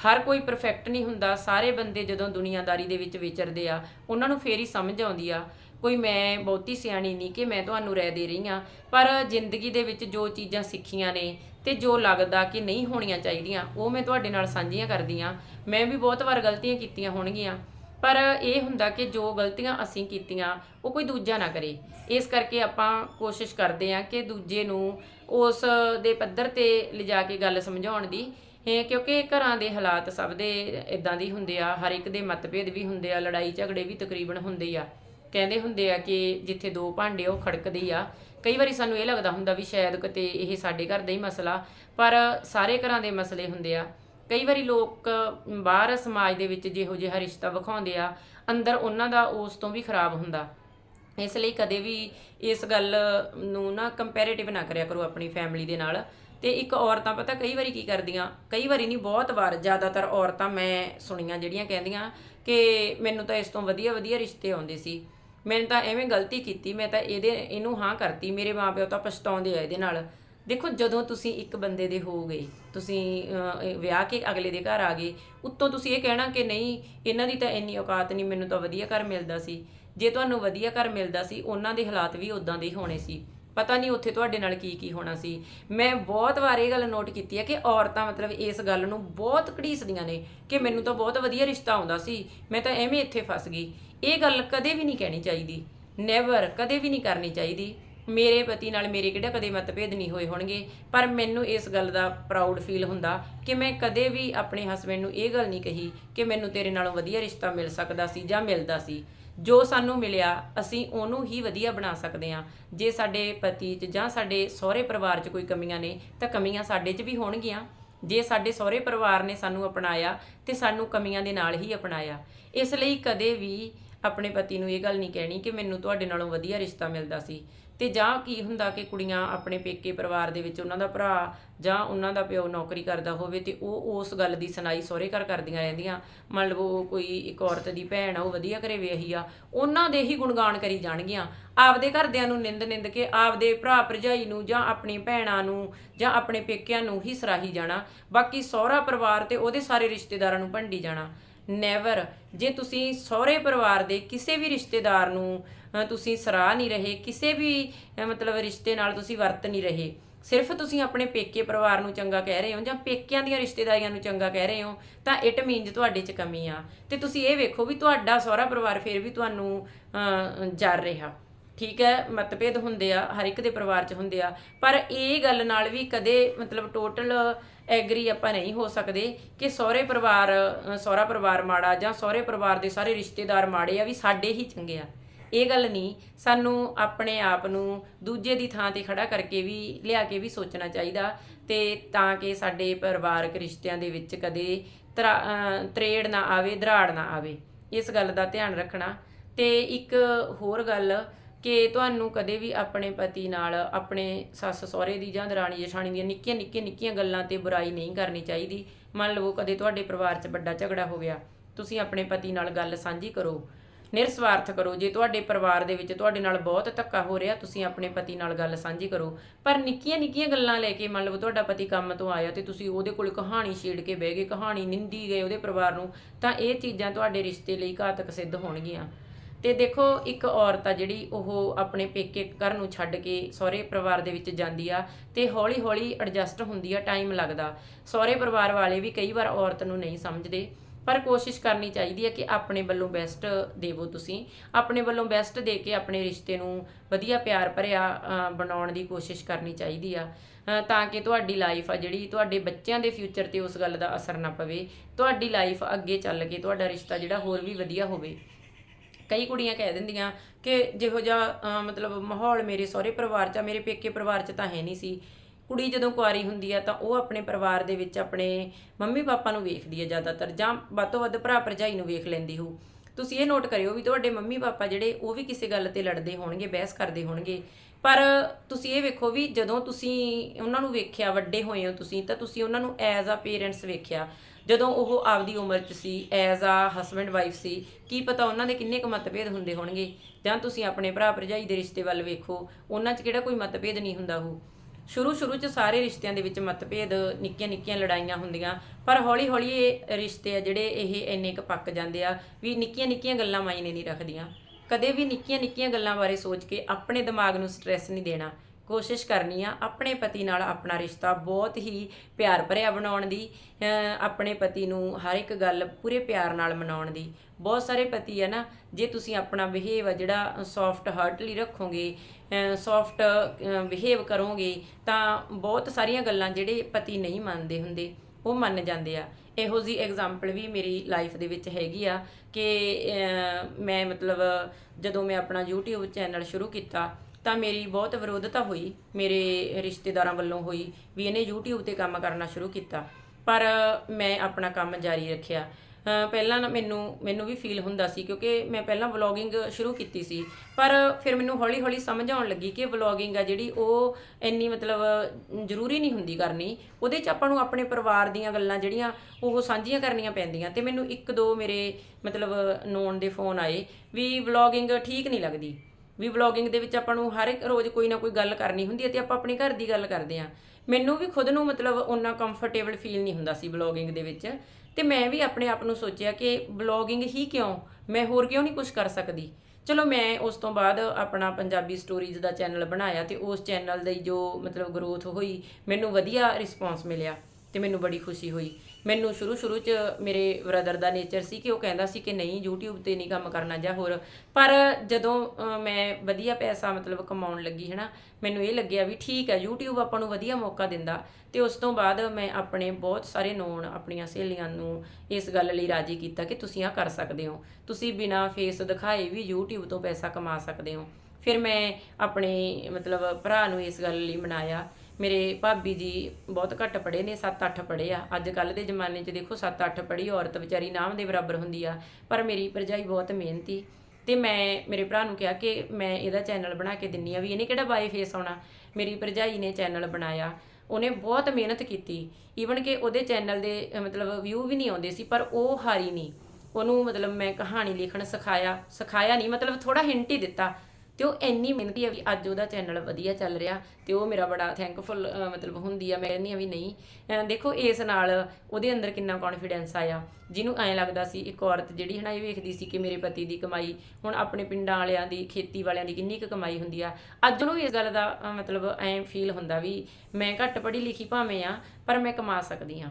ਹਰ ਕੋਈ ਪਰਫੈਕਟ ਨਹੀਂ ਹੁੰਦਾ। ਸਾਰੇ ਬੰਦੇ ਜਦੋਂ ਦੁਨੀਆਦਾਰੀ ਦੇ ਵਿੱਚ ਵਿਚਰਦੇ ਆ, ਉਹਨਾਂ ਨੂੰ ਫੇਰ ਹੀ ਸਮਝ ਆਉਂਦੀ ਆ। ਕੋਈ ਮੈਂ ਬਹੁਤੀ ਸਿਆਣੀ ਨਹੀਂ ਕਿ ਮੈਂ ਤੁਹਾਨੂੰ ਰਹਿ ਦੇ ਰਹੀ ਆ ਪਰ ਜ਼ਿੰਦਗੀ ਦੇ ਵਿੱਚ ਜੋ ਚੀਜ਼ਾਂ ਸਿੱਖੀਆਂ ਨੇ ਤੇ ਜੋ ਲੱਗਦਾ ਕਿ ਨਹੀਂ ਹੋਣੀਆਂ ਚਾਹੀਦੀਆਂ, ਉਹ ਮੈਂ ਤੁਹਾਡੇ ਨਾਲ ਸਾਂਝੀਆਂ ਕਰਦੀ ਆ ਮੈਂ ਵੀ ਬਹੁਤ ਵਾਰ ਗਲਤੀਆਂ ਕੀਤੀਆਂ ਹੋਣਗੀਆਂ, ਪਰ ਇਹ ਹੁੰਦਾ ਕਿ ਜੋ ਗਲਤੀਆਂ ਅਸੀਂ ਕੀਤੀਆਂ, ਉਹ ਕੋਈ ਦੂਜਾ ਨਾ ਕਰੇ। ਇਸ ਕਰਕੇ ਆਪਾਂ ਕੋਸ਼ਿਸ਼ ਕਰਦੇ ਆ ਕਿ ਦੂਜੇ ਨੂੰ ਉਸ ਦੇ ਪੱਧਰ ਤੇ ਲਿਜਾ ਕੇ ਗੱਲ ਸਮਝਾਉਣ ਦੀ। ਇਹ ਕਿਉਂਕਿ ਘਰਾਂ ਦੇ ਹਾਲਾਤ ਸਭ ਦੇ ਇਦਾਂ ਦੀ ਹੁੰਦੇ ਆ, ਹਰ ਇੱਕ ਦੇ ਮਤਭੇਦ ਵੀ ਹੁੰਦੇ ਆ, ਲੜਾਈ ਝਗੜੇ ਵੀ ਤਕਰੀਬਨ ਹੁੰਦੇ ਆ। ਕਹਿੰਦੇ ਹੁੰਦੇ ਆ ਕਿ ਜਿੱਥੇ ਦੋ ਭਾਂਡੇ ਉਹ ਖੜਕਦੇ ਆ। ਕਈ ਵਾਰੀ ਸਾਨੂੰ ਇਹ ਲੱਗਦਾ ਹੁੰਦਾ ਵੀ ਸ਼ਾਇਦ ਕਿਤੇ ਇਹ ਸਾਡੇ ਘਰ ਦਾ ਹੀ ਮਸਲਾ, ਪਰ ਸਾਰੇ ਘਰਾਂ ਦੇ ਮਸਲੇ ਹੁੰਦੇ ਆ। ਕਈ ਵਾਰੀ ਲੋਕ ਬਾਹਰ ਸਮਾਜ ਦੇ ਵਿੱਚ ਜਿਹੋ ਜਿਹਾ ਰਿਸ਼ਤਾ ਵਿਖਾਉਂਦੇ ਆ, ਅੰਦਰ ਉਹਨਾਂ ਦਾ ਉਸ ਤੋਂ ਵੀ ਖਰਾਬ ਹੁੰਦਾ। ਇਸ ਲਈ ਕਦੇ ਵੀ ਇਸ ਗੱਲ ਨੂੰ ਨਾ ਕੰਪੈਰੀਟਿਵ ਨਾ ਕਰਿਆ ਕਰੋ ਆਪਣੀ ਫੈਮਿਲੀ ਦੇ ਨਾਲ। ਤੇ ਇੱਕ ਔਰਤਾਂ ਪਤਾ ਕਈ ਵਾਰੀ ਕੀ ਕਰਦੀਆਂ, ਕਈ ਵਾਰੀ ਨਹੀਂ, ਬਹੁਤ ਵਾਰ ਜ਼ਿਆਦਾਤਰ ਔਰਤਾਂ ਮੈਂ ਸੁਣੀਆਂ ਜਿਹੜੀਆਂ ਕਹਿੰਦੀਆਂ ਕਿ ਮੈਨੂੰ ਤਾਂ ਇਸ ਤੋਂ ਵਧੀਆ ਵਧੀਆ ਰਿਸ਼ਤੇ ਆਉਂਦੇ ਸੀ। ਮੈਂ ਤਾਂ ਐਵੇਂ ਗਲਤੀ ਕੀਤੀ, ਮੈਂ ਤਾਂ ਇਹਦੇ, ਇਹਨੂੰ ਹਾਂ ਕਰਤੀ, ਮੇਰੇ ਮਾਪਿਓ ਤਾਂ ਪਛਤਾਉਂਦੇ ਆ ਇਹਦੇ ਨਾਲ। ਦੇਖੋ, ਜਦੋਂ ਤੁਸੀਂ ਇੱਕ ਬੰਦੇ ਦੇ ਹੋ ਗਏ ਤੁਸੀਂ ਵਿਆਹ ਕੇ ਅਗਲੇ ਦੇ ਘਰ ਆ ਗਏ, ਉੱਤੋਂ ਤੁਸੀਂ ਇਹ ਕਹਿਣਾ ਕਿ ਨਹੀਂ, ਇਹਨਾਂ ਦੀ ਤਾਂ ਇੰਨੀ ਔਕਾਤ ਨਹੀਂ, ਮੈਨੂੰ ਤਾਂ ਵਧੀਆ ਘਰ ਮਿਲਦਾ ਸੀ। ਜੇ ਤੁਹਾਨੂੰ ਵਧੀਆ ਘਰ ਮਿਲਦਾ ਸੀ, ਉਹਨਾਂ ਦੇ ਹਾਲਾਤ ਵੀ ਉਦਾਂ ਦੇ ਹੀ ਹੋਣੇ ਸੀ। ਪਤਾ ਨਹੀਂ ਉੱਥੇ ਤੁਹਾਡੇ ਨਾਲ ਕੀ ਕੀ ਹੋਣਾ ਸੀ। ਮੈਂ ਬਹੁਤ ਵਾਰ ਇਹ ਗੱਲ ਨੋਟ ਕੀਤੀ ਹੈ ਕਿ ਔਰਤਾਂ ਮਤਲਬ ਇਸ ਗੱਲ ਨੂੰ ਬਹੁਤ ਘੜੀਸਦੀਆਂ ਨੇ ਕਿ ਮੈਨੂੰ ਤਾਂ ਬਹੁਤ ਵਧੀਆ ਰਿਸ਼ਤਾ ਆਉਂਦਾ ਸੀ। ਮੈਂ ਤਾਂ ਐਵੇਂ ਇੱਥੇ ਫਸ ਗਈ। ਇਹ ਗੱਲ ਕਦੇ ਵੀ ਨਹੀਂ ਕਹਿਣੀ ਚਾਹੀਦੀ। ਨੈਵਰ ਕਦੇ ਵੀ ਨਹੀਂ ਕਰਨੀ ਚਾਹੀਦੀ। ਮੇਰੇ ਪਤੀ ਨਾਲ ਮੇਰੇ ਕਿਹੜਾ ਕਦੇ ਮਤਭੇਦ ਨਹੀਂ ਹੋਏ ਹੋਣਗੇ, ਪਰ ਮੈਨੂੰ ਇਸ ਗੱਲ ਦਾ ਪ੍ਰਾਊਡ ਫੀਲ ਹੁੰਦਾ ਕਿ ਮੈਂ ਕਦੇ ਵੀ ਆਪਣੇ ਹਸਬੰਡ ਨੂੰ ਇਹ ਗੱਲ ਨਹੀਂ ਕਹੀ ਕਿ ਮੈਨੂੰ ਤੇਰੇ ਨਾਲੋਂ ਵਧੀਆ ਰਿਸ਼ਤਾ ਮਿਲ ਸਕਦਾ ਸੀ ਜਾਂ ਮਿਲਦਾ ਸੀ। ਜੋ ਸਾਨੂੰ ਮਿਲਿਆ, ਅਸੀਂ ਉਹਨੂੰ ਹੀ ਵਧੀਆ ਬਣਾ ਸਕਦੇ ਹਾਂ। ਜੇ ਸਾਡੇ ਪਤੀ 'ਚ ਜਾਂ ਸਾਡੇ ਸਹੁਰੇ ਪਰਿਵਾਰ 'ਚ ਕੋਈ ਕਮੀਆਂ ਨੇ, ਤਾਂ ਕਮੀਆਂ ਸਾਡੇ 'ਚ ਵੀ ਹੋਣਗੀਆਂ। ਜੇ ਸਾਡੇ ਸਹੁਰੇ ਪਰਿਵਾਰ ਨੇ ਸਾਨੂੰ ਅਪਣਾਇਆ, ਤੇ ਸਾਨੂੰ ਕਮੀਆਂ ਦੇ ਨਾਲ ਹੀ ਅਪਣਾਇਆ। ਇਸ ਲਈ ਕਦੇ ਵੀ ਆਪਣੇ ਪਤੀ ਨੂੰ ਇਹ ਗੱਲ ਨਹੀਂ ਕਹਿਣੀ ਕਿ ਮੈਨੂੰ ਤੁਹਾਡੇ ਨਾਲੋਂ ਵਧੀਆ ਰਿਸ਼ਤਾ ਮਿਲਦਾ ਸੀ। ਤੇ ਜਾਂ ਕੀ ਹੁੰਦਾ ਕਿ ਕੁੜੀਆਂ ਆਪਣੇ ਪੇਕੇ ਪਰਿਵਾਰ ਦੇ ਵਿੱਚ ਉਹਨਾਂ ਦਾ ਭਰਾ ਜਾਂ ਉਹਨਾਂ ਦਾ ਪਿਓ ਨੌਕਰੀ ਕਰਦਾ ਹੋਵੇ ਤੇ ਉਹ ਉਸ ਗੱਲ ਦੀ ਸੁਣਾਈ ਸਹੁਰੇ ਘਰ ਕਰਦੀਆਂ ਰਹਿੰਦੀਆਂ। ਮੰਨ ਲਵੋ ਕੋਈ ਇੱਕ ਔਰਤ ਦੀ ਭੈਣ ਆ, ਉਹ ਵਧੀਆ ਘਰੇ ਵਿਆਹੀ ਆ, ਉਹਨਾਂ ਦੇ ਹੀ ਗੁਣਗਾਨ ਕਰੀ ਜਾਣਗੀਆਂ। ਆਪਦੇ ਘਰਦਿਆਂ ਨੂੰ ਨਿੰਦ ਨਿੰਦ ਕੇ ਆਪਦੇ ਭਰਾ ਭਰਜਾਈ ਨੂੰ ਜਾਂ ਆਪਣੀ ਭੈਣਾਂ ਨੂੰ ਜਾਂ ਆਪਣੇ ਪੇਕਿਆਂ ਨੂੰ ਹੀ ਸਰਾਹੀ ਜਾਣਾ। ਬਾਕੀ ਸਹੁਰਾ ਪਰਿਵਾਰ ਤੇ ਉਹਦੇ ਸਾਰੇ ਰਿਸ਼ਤੇਦਾਰਾਂ ਨੂੰ ਭੰਡੀ ਜਾਣਾ। ਨੈਵਰ ਜੇ ਤੁਸੀਂ ਸਹੁਰੇ ਪਰਿਵਾਰ ਦੇ ਕਿਸੇ ਵੀ ਰਿਸ਼ਤੇਦਾਰ ਨੂੰ ਤੁਸੀਂ ਸਰਾਹ ਨਹੀਂ ਰਹੇ, ਕਿਸੇ ਵੀ ਮਤਲਬ ਰਿਸ਼ਤੇ ਨਾਲ ਤੁਸੀਂ ਵਰਤ ਨਹੀਂ ਰਹੇ। ਸਿਰਫ ਤੁਸੀਂ ਆਪਣੇ ਪੇਕੇ ਪਰਿਵਾਰ ਨੂੰ ਚੰਗਾ ਕਹਿ ਰਹੇ ਹੋ ਜਾਂ ਪੇਕਿਆਂ ਦੀਆਂ ਰਿਸ਼ਤੇਦਾਰੀਆਂ ਨੂੰ ਚੰਗਾ ਕਹਿ ਰਹੇ ਹੋ, ਤਾਂ ਇਟ ਮੀਨਸ ਤੁਹਾਡੇ 'ਚ ਕਮੀ ਆ। ਤੇ ਤੁਸੀਂ ਇਹ ਵੇਖੋ ਵੀ ਤੁਹਾਡਾ ਸਹੁਰਾ ਪਰਿਵਾਰ ਫਿਰ ਵੀ ਤੁਹਾਨੂੰ ਜਰ ਰਿਹਾ। ਠੀਕ ਹੈ, ਮਤਭੇਦ ਹੁੰਦੇ ਆ, ਹਰ ਇੱਕ ਦੇ ਪਰਿਵਾਰ 'ਚ ਹੁੰਦੇ ਆ। ਪਰ ਇਹ ਗੱਲ ਨਾਲ ਵੀ ਕਦੇ, ਮਤਲਬ ਟੋਟਲ ਐਗਰੀ ਆਪਾਂ ਨਹੀਂ ਹੋ ਸਕਦੇ ਕਿ ਸਹੁਰੇ ਪਰਿਵਾਰ ਸਹੁਰਾ ਪਰਿਵਾਰ ਮਾੜਾ ਜਾਂ ਸਹੁਰੇ ਪਰਿਵਾਰ ਦੇ ਸਾਰੇ ਰਿਸ਼ਤੇਦਾਰ ਮਾੜੇ ਆ, ਵੀ ਸਾਡੇ ਹੀ ਚੰਗੇ ਆ। ਇਹ ਗੱਲ ਨਹੀਂ, ਸਾਨੂੰ ਆਪਣੇ ਆਪ ਨੂੰ ਦੂਜੇ ਦੀ ਥਾਂ ਤੇ ਖੜਾ ਕਰਕੇ ਵੀ, ਲਿਆ ਕੇ ਵੀ ਸੋਚਣਾ ਚਾਹੀਦਾ ਤੇ ਤਾਂ ਕਿ ਸਾਡੇ ਪਰਿਵਾਰਕ ਰਿਸ਼ਤਿਆਂ ਦੇ ਵਿੱਚ ਕਦੇ ਤਰਾ- ਤਰੇੜ ਨਾ ਆਵੇ, ਦਰਾੜ ਨਾ ਆਵੇ, ਇਸ ਗੱਲ ਦਾ ਧਿਆਨ ਰੱਖਣਾ। ਤੇ ਇੱਕ ਹੋਰ ਗੱਲ ਕਿ ਤੁਹਾਨੂੰ ਕਦੇ ਵੀ ਆਪਣੇ ਪਤੀ ਨਾਲ, ਆਪਣੇ ਸੱਸ ਸਹੁਰੇ ਦੀ ਜਾਂ ਦਰਾਣੀ ਜਠਾਣੀ ਦੀਆਂ ਨਿੱਕੀਆਂ ਨਿੱਕੀਆਂ ਨਿੱਕੀਆਂ ਗੱਲਾਂ ਤੇ ਬੁਰਾਈ ਨਹੀਂ ਕਰਨੀ ਚਾਹੀਦੀ। ਮੰਨ ਲਵੋ ਕਦੇ ਤੁਹਾਡੇ ਪਰਿਵਾਰ 'ਚ ਵੱਡਾ ਝਗੜਾ ਹੋ ਗਿਆ, ਤੁਸੀਂ ਆਪਣੇ ਪਤੀ ਨਾਲ ਗੱਲ ਸਾਂਝੀ ਕਰੋ। ਨਿਰਸਵਾਰਥ ਕਰੋ। ਜੇ ਤੁਹਾਡੇ ਪਰਿਵਾਰ ਦੇ ਵਿੱਚ ਤੁਹਾਡੇ ਨਾਲ ਬਹੁਤ ਧੱਕਾ ਹੋ ਰਿਹਾ, ਤੁਸੀਂ ਆਪਣੇ ਪਤੀ ਨਾਲ ਗੱਲ ਸਾਂਝੀ ਕਰੋ। ਪਰ ਨਿੱਕੀਆਂ ਨਿੱਕੀਆਂ ਗੱਲਾਂ ਲੈ ਕੇ ਮੰਨ ਲਓ ਤੁਹਾਡਾ ਪਤੀ ਕੰਮ ਤੋਂ ਆਇਆ ਤੇ ਤੁਸੀਂ ਉਹਦੇ ਕੋਲ ਕਹਾਣੀ ਛੇੜ ਕੇ ਬਹਿ ਗਏ, ਕਹਾਣੀ ਨਿੰਦੀ ਗਏ ਉਹਦੇ ਪਰਿਵਾਰ ਨੂੰ, ਤਾਂ ਇਹ ਚੀਜ਼ਾਂ ਤੁਹਾਡੇ ਰਿਸ਼ਤੇ ਲਈ ਘਾਤਕ ਸਿੱਧ ਹੋਣਗੀਆਂ। ਤੇ ਦੇਖੋ, ਇੱਕ ਔਰਤ ਆ ਜਿਹੜੀ ਉਹ ਆਪਣੇ ਪੇਕੇ ਘਰ ਨੂੰ ਛੱਡ ਕੇ ਸਹੁਰੇ ਪਰਿਵਾਰ ਦੇ ਵਿੱਚ ਜਾਂਦੀ ਆ ਤੇ ਹੌਲੀ ਹੌਲੀ ਐਡਜਸਟ ਹੁੰਦੀ ਆ ਟਾਈਮ ਲੱਗਦਾ। ਸਹੁਰੇ ਪਰਿਵਾਰ ਵਾਲੇ ਵੀ ਕਈ ਵਾਰ ਔਰਤ ਨੂੰ ਨਹੀਂ ਸਮਝਦੇ। ਪਰ ਕੋਸ਼ਿਸ਼ ਕਰਨੀ ਚਾਹੀਦੀ ਹੈ ਕਿ ਆਪਣੇ ਵੱਲੋਂ ਬੈਸਟ ਦੇਵੋ ਤੁਸੀਂ। ਆਪਣੇ ਵੱਲੋਂ ਬੈਸਟ ਦੇ ਕੇ ਆਪਣੇ ਰਿਸ਼ਤੇ ਨੂੰ ਵਧੀਆ ਪਿਆਰ ਭਰਿਆ ਬਣਾਉਣ ਦੀ ਕੋਸ਼ਿਸ਼ ਕਰਨੀ ਚਾਹੀਦੀ ਆ। ਤਾਂ ਕਿ ਤੁਹਾਡੀ ਲਾਈਫ ਆ ਜਿਹੜੀ, ਤੁਹਾਡੇ ਬੱਚਿਆਂ ਦੇ ਫਿਊਚਰ ਤੇ ਉਸ ਗੱਲ ਦਾ ਅਸਰ ਨਾ ਪਵੇ। ਤੁਹਾਡੀ ਲਾਈਫ ਅੱਗੇ ਚੱਲ ਕੇ ਤੁਹਾਡਾ ਰਿਸ਼ਤਾ ਜਿਹੜਾ ਹੋਰ ਵੀ ਵਧੀਆ ਹੋਵੇ। ਕਈ ਕੁੜੀਆਂ ਕਹਿ ਦਿੰਦੀਆਂ ਕਿ ਜਿਹੋ ਜਿਹਾ ਮਤਲਬ ਮਾਹੌਲ ਮੇਰੇ ਸਹੁਰੇ ਪਰਿਵਾਰ 'ਚ ਆ, ਮੇਰੇ ਪੇਕੇ ਪਰਿਵਾਰ 'ਚ ਤਾਂ ਹੈ ਨਹੀਂ ਸੀ। ਕੁੜੀ ਜਦੋਂ ਕੁਆਰੀ ਹੁੰਦੀ ਆ ਤਾਂ ਉਹ ਆਪਣੇ ਪਰਿਵਾਰ ਦੇ ਵਿੱਚ ਆਪਣੇ ਮੰਮੀ ਪਾਪਾ ਨੂੰ ਵੇਖਦੀ ਆ ਜ਼ਿਆਦਾਤਰ ਜਾਂ ਵੱਧ ਤੋਂ ਵੱਧ ਭਰਾ ਭਰਜਾਈ ਨੂੰ ਵੇਖ ਲੈਂਦੀ ਹੋ ਤੁਸੀਂ ਇਹ ਨੋਟ ਕਰਿਓ ਵੀ ਤੁਹਾਡੇ ਮੰਮੀ ਪਾਪਾ ਜਿਹੜੇ ਉਹ ਵੀ ਕਿਸੇ ਗੱਲ ਤੇ ਲੜਦੇ ਹੋਣਗੇ, ਬਹਿਸ ਕਰਦੇ ਹੋਣਗੇ। ਪਰ ਤੁਸੀਂ ਇਹ ਵੇਖੋ ਵੀ ਜਦੋਂ ਤੁਸੀਂ ਉਹਨਾਂ ਨੂੰ ਵੇਖਿਆ, ਵੱਡੇ ਹੋਏ ਹੋ ਤੁਸੀਂ, ਤਾਂ ਤੁਸੀਂ ਉਹਨਾਂ ਨੂੰ ਐਜ਼ ਆ ਪੇਰੈਂਟਸ ਵੇਖਿਆ। ਜਦੋਂ ਉਹ ਆਪਦੀ ਉਮਰ 'ਚ ਸੀ ਐਜ਼ ਆ ਹਸਬੰਡ ਵਾਈਫ ਸੀ, ਕੀ ਪਤਾ ਉਹਨਾਂ ਦੇ ਕਿੰਨੇ ਕੁ ਮਤਭੇਦ ਹੁੰਦੇ ਹੋਣਗੇ। ਜਾਂ ਤੁਸੀਂ ਆਪਣੇ ਭਰਾ ਭਰਜਾਈ ਦੇ ਰਿਸ਼ਤੇ ਵੱਲ ਵੇਖੋ, ਉਹਨਾਂ 'ਚ ਕਿਹੜਾ ਕੋਈ ਮਤਭੇਦ ਨਹੀਂ ਹੁੰਦਾ ਉਹ ਸ਼ੁਰੂ ਸ਼ੁਰੂ 'ਚ ਸਾਰੇ ਰਿਸ਼ਤਿਆਂ ਦੇ ਵਿੱਚ ਮਤਭੇਦ ਨਿੱਕੀਆਂ ਨਿੱਕੀਆਂ ਲੜਾਈਆਂ ਹੁੰਦੀਆਂ, ਪਰ ਹੌਲੀ ਹੌਲੀ ਇਹ ਰਿਸ਼ਤੇ ਆ ਜਿਹੜੇ ਇਹ ਇੰਨੇ ਕੁ ਪੱਕ ਜਾਂਦੇ ਆ ਵੀ ਨਿੱਕੀਆਂ ਨਿੱਕੀਆਂ ਗੱਲਾਂ ਮਾਇਨੇ ਨਹੀਂ ਰੱਖਦੀਆਂ। ਕਦੇ ਵੀ ਨਿੱਕੀਆਂ ਨਿੱਕੀਆਂ ਗੱਲਾਂ ਬਾਰੇ ਸੋਚ ਕੇ ਆਪਣੇ ਦਿਮਾਗ ਨੂੰ ਸਟ੍ਰੈਸ ਨਹੀਂ ਦੇਣਾ। ਕੋਸ਼ਿਸ਼ ਕਰਨੀ ਆ ਆਪਣੇ ਪਤੀ ਨਾਲ ਆਪਣਾ ਰਿਸ਼ਤਾ ਬਹੁਤ ਹੀ ਪਿਆਰ ਭਰਿਆ ਬਣਾਉਣ ਦੀ ਆਪਣੇ ਪਤੀ ਨੂੰ ਹਰ ਇੱਕ ਗੱਲ ਪੂਰੇ ਪਿਆਰ ਨਾਲ ਮਨਾਉਣ ਦੀ। ਬਹੁਤ ਸਾਰੇ ਪਤੀ ਆ ਨਾ, ਜੇ ਤੁਸੀਂ ਆਪਣਾ ਬਿਹੇਵ ਆ ਜਿਹੜਾ ਸੌਫਟ ਹਾਰਟਲੀ ਰੱਖੋਗੇ ਸੌਫਟ ਬਿਹੇਵ ਕਰੋਗੇ, ਤਾਂ ਬਹੁਤ ਸਾਰੀਆਂ ਗੱਲਾਂ ਜਿਹੜੇ ਪਤੀ ਨਹੀਂ ਮੰਨਦੇ ਹੁੰਦੇ, ਉਹ ਮੰਨ ਜਾਂਦੇ ਆ। ਇਹੋ ਜੀ ਐਗਜ਼ਾਮਪਲ ਵੀ ਮੇਰੀ ਲਾਈਫ ਦੇ ਵਿੱਚ ਹੈਗੀ ਆ ਕਿ ਮੈਂ ਮਤਲਬ ਜਦੋਂ ਮੈਂ ਆਪਣਾ YouTube ਚੈਨਲ ਸ਼ੁਰੂ ਕੀਤਾ ਤਾਂ ਮੇਰੀ ਬਹੁਤ ਵਿਰੋਧਤਾ ਹੋਈ, ਮੇਰੇ ਰਿਸ਼ਤੇਦਾਰਾਂ ਵੱਲੋਂ ਹੋਈ, ਵੀ ਇਹਨੇ YouTube ਤੇ ਕੰਮ ਕਰਨਾ ਸ਼ੁਰੂ ਕੀਤਾ। ਪਰ ਮੈਂ ਆਪਣਾ ਕੰਮ ਜਾਰੀ ਰੱਖਿਆ। ਪਹਿਲਾਂ ਨਾ ਮੈਨੂੰ ਮੈਨੂੰ ਵੀ ਫੀਲ ਹੁੰਦਾ ਸੀ ਕਿਉਂਕਿ ਮੈਂ ਪਹਿਲਾਂ ਵਲੌਗਿੰਗ ਸ਼ੁਰੂ ਕੀਤੀ ਸੀ। ਪਰ ਫਿਰ ਮੈਨੂੰ ਹੌਲੀ ਹੌਲੀ ਸਮਝ ਆਉਣ ਲੱਗੀ ਕਿ ਵਲੌਗਿੰਗ ਆ ਜਿਹੜੀ ਉਹ ਇੰਨੀ ਮਤਲਬ ਜ਼ਰੂਰੀ ਨਹੀਂ ਹੁੰਦੀ ਕਰਨੀ। ਉਹਦੇ 'ਚ ਆਪਾਂ ਨੂੰ ਆਪਣੇ ਪਰਿਵਾਰ ਦੀਆਂ ਗੱਲਾਂ ਜਿਹੜੀਆਂ ਉਹ ਸਾਂਝੀਆਂ ਕਰਨੀਆਂ ਪੈਂਦੀਆਂ। ਤੇ ਮੈਨੂੰ ਇੱਕ ਦੋ ਮੇਰੇ ਮਤਲਬ ਨੋਨ ਦੇ ਫੋਨ ਆਏ ਵੀ ਵਲੌਗਿੰਗ ਠੀਕ ਨਹੀਂ ਲੱਗਦੀ। ਵੀ ਵਲੌਗਿੰਗ ਦੇ ਵਿੱਚ ਆਪਾਂ ਨੂੰ ਹਰ ਇੱਕ ਰੋਜ਼ ਕੋਈ ਨਾ ਕੋਈ ਗੱਲ ਕਰਨੀ ਹੁੰਦੀ ਹੈ ਤੇ ਆਪਾਂ ਆਪਣੇ ਘਰ ਦੀ ਗੱਲ ਕਰਦੇ ਆ ਮੈਨੂੰ ਵੀ ਖੁਦ ਨੂੰ ਮਤਲਬ ਓਨਾ ਕੰਫਰਟੇਬਲ ਫੀਲ ਨਹੀਂ ਹੁੰਦਾ ਸੀ ਵਲੌਗਿੰਗ ਦੇ ਵਿੱਚ ਤੇ ਮੈਂ ਵੀ ਆਪਣੇ ਆਪ ਨੂੰ ਸੋਚਿਆ ਕਿ ਵਲੌਗਿੰਗ ਹੀ ਕਿਉਂ? ਮੈਂ ਹੋਰ ਕਿਉਂ ਨਹੀਂ ਕੁਝ ਕਰ ਸਕਦੀ? ਚਲੋ ਮੈਂ ਉਸ ਤੋਂ ਬਾਅਦ ਆਪਣਾ ਪੰਜਾਬੀ ਸਟੋਰੀਜ਼ ਦਾ ਚੈਨਲ ਬਣਾਇਆ ਤੇ ਉਸ ਚੈਨਲ ਦੀ ਜੋ ਮਤਲਬ ਗਰੋਥ ਹੋਈ, ਮੈਨੂੰ ਵਧੀਆ ਰਿਸਪੌਂਸ ਮਿਲਿਆ ਤੇ ਮੈਨੂੰ ਬੜੀ ਖੁਸ਼ੀ ਹੋਈ। ਮੈਨੂੰ ਸ਼ੁਰੂ ਸ਼ੁਰੂ ਚ ਮੇਰੇ ਬ੍ਰਦਰ ਦਾ ਨੇਚਰ ਸੀ ਕਿ ਉਹ ਕਹਿੰਦਾ ਸੀ ਕਿ ਨਹੀਂ YouTube ਤੇ ਨਹੀਂ ਕੰਮ ਕਰਨਾ ਜਾਂ ਹੋਰ। ਪਰ ਜਦੋਂ ਮੈਂ ਵਧੀਆ ਪੈਸਾ ਮਤਲਬ ਕਮਾਉਣ ਲੱਗੀ, ਹਨਾ, ਮੈਨੂੰ ਇਹ ਲੱਗਿਆ ਵੀ ਠੀਕ ਹੈ, YouTube ਆਪਾਂ ਨੂੰ ਵਧੀਆ ਮੌਕਾ ਦਿੰਦਾ। ਤੇ ਉਸ ਤੋਂ ਬਾਅਦ ਮੈਂ ਆਪਣੇ ਬਹੁਤ ਸਾਰੇ ਨੋਨ, ਆਪਣੀਆਂ ਸਹੇਲੀਆਂ ਨੂੰ ਇਸ ਗੱਲ ਲਈ ਰਾਜੀ ਕੀਤਾ ਕਿ ਤੁਸੀਂ ਆ ਕਰ ਸਕਦੇ ਹੋ। ਤੁਸੀਂ ਬਿਨਾ ਫੇਸ ਦਿਖਾਏ ਵੀ YouTube ਤੋਂ ਪੈਸਾ ਕਮਾ ਸਕਦੇ ਹੋ। ਫਿਰ ਮੈਂ ਆਪਣੇ ਮਤਲਬ ਭਰਾ ਨੂੰ ਇਸ ਗੱਲ ਲਈ ਮਨਾਇਆ ਮੇਰੇ ਭਾਬੀ ਜੀ ਬਹੁਤ ਘੱਟ ਪੜ੍ਹੇ ਨੇ 7-8 ਪੜ੍ਹੇ ਆ। ਅੱਜ ਕੱਲ ਦੇ ਜ਼ਮਾਨੇ 'ਚ ਦੇਖੋ 7-8 ਪੜ੍ਹੀ ਔਰਤ ਵਿਚਾਰੀ ਨਾਮ ਦੇ ਬਰਾਬਰ ਹੁੰਦੀ ਆ, ਪਰ ਮੇਰੀ ਭਰਜਾਈ ਬਹੁਤ ਮਿਹਨਤੀ। ਤੇ ਮੈਂ, ਮੇਰੇ ਭਰਾ ਨੂੰ ਕਿਹਾ ਕਿ ਮੈਂ ਇਹਦਾ ਚੈਨਲ ਬਣਾ ਕੇ ਦਿੰਨੀ ਆ ਵੀ ਇਹਨੇ ਕਿਹੜਾ ਬਾਈ ਫੇਸ ਆਉਣਾ? ਮੇਰੀ ਭਰਜਾਈ ਨੇ ਚੈਨਲ ਬਣਾਇਆ। ਉਹਨੇ ਬਹੁਤ ਮਿਹਨਤ ਕੀਤੀ। ਈਵਨ ਕਿ ਉਹਦੇ ਚੈਨਲ ਦੇ, ਮਤਲਬ ਵਿਊ ਵੀ ਨਹੀਂ ਆਉਂਦੇ ਸੀ, ਪਰ ਉਹ ਹਾਰੀ ਨਹੀਂ। ਉਹਨੂੰ ਮਤਲਬ ਮੈਂ ਕਹਾਣੀ ਲਿਖਣ ਸਿਖਾਇਆ ਸਿਖਾਇਆ ਨਹੀਂ, ਮਤਲਬ ਥੋੜਾ ਹਿੰਟ ਹੀ ਦਿੱਤਾ। ਤੇ ਉਹ ਇੰਨੀ ਮਿਹਨਤੀ ਆ ਵੀ ਅੱਜ ਉਹਦਾ ਚੈਨਲ ਵਧੀਆ ਚੱਲ ਰਿਹਾ ਤੇ ਉਹ ਮੇਰਾ ਬੜਾ ਥੈਂਕਫੁਲ ਮਤਲਬ ਹੁੰਦੀ ਆ। ਮੈਂ ਕਹਿੰਦੀ ਆ ਵੀ ਨਹੀਂ। ਦੇਖੋ, ਇਸ ਨਾਲ ਉਹਦੇ ਅੰਦਰ ਕਿੰਨਾ ਕੌਨਫੀਡੈਂਸ ਆਇਆ। ਜਿਹਨੂੰ ਐਂ ਲੱਗਦਾ ਸੀ, ਇੱਕ ਔਰਤ ਜਿਹੜੀ ਹਨਾ, ਇਹ ਵੇਖਦੀ ਸੀ ਕਿ ਮੇਰੇ ਪਤੀ ਦੀ ਕਮਾਈ, ਹੁਣ ਆਪਣੇ ਪਿੰਡਾਂ ਵਾਲਿਆਂ ਦੀ, ਖੇਤੀ ਵਾਲਿਆਂ ਦੀ ਕਿੰਨੀ ਕੁ ਕਮਾਈ ਹੁੰਦੀ ਆ। ਅੱਜ ਉਹਨੂੰ ਇਸ ਗੱਲ ਦਾ ਮਤਲਬ ਐਂ ਫੀਲ ਹੁੰਦਾ ਵੀ ਮੈਂ ਘੱਟ ਪੜ੍ਹੀ ਲਿਖੀ ਭਾਵੇਂ ਆ, ਪਰ ਮੈਂ ਕਮਾ ਸਕਦੀ ਆ।